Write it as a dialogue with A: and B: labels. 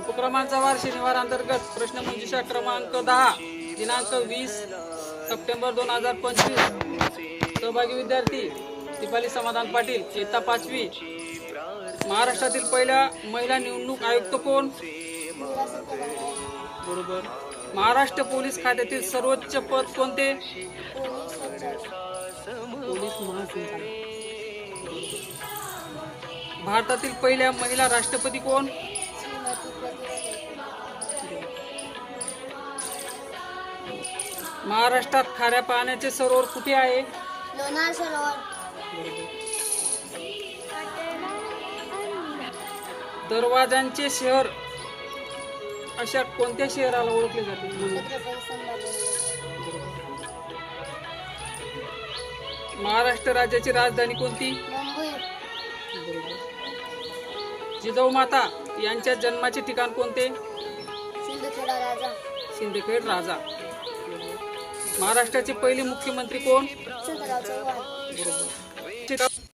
A: उपक्रमांचा वार शनिवार अंतर्गत प्रश्नमंजुषा क्रमांक दहा दिनांक वीस सप्टेंबर दोन हजार पंचवीस. सहभागी विद्यार्थी दीपाली समाधान पाटील इयत्ता पाचवी. महाराष्ट्रातील पहिल्या महिला निवडणूक आयुक्त कोण? बरोबर. महाराष्ट्र पोलीस खात्यातील सर्वोच्च पद कोणते? पोलीस महासंचालक. भारतातील पहिल्या महिला राष्ट्रपती कोण? महाराष्ट्रात खाऱ्या पाण्याचे सरोवर कुठे आहे?
B: लोणार सरोवर.
A: दरवाजांचे शहर अशा कोणत्या शहराला ओळखले जाते? महाराष्ट्र राज्याची राजधानी कोणती? जिजाऊ माता यांच्या जन्माचे ठिकाण कोणते?
B: सिंदखेडा राजा.
A: सिंदखेड राजा. महाराष्ट्राचे पहिले मुख्यमंत्री कोण?
B: चव्हाण.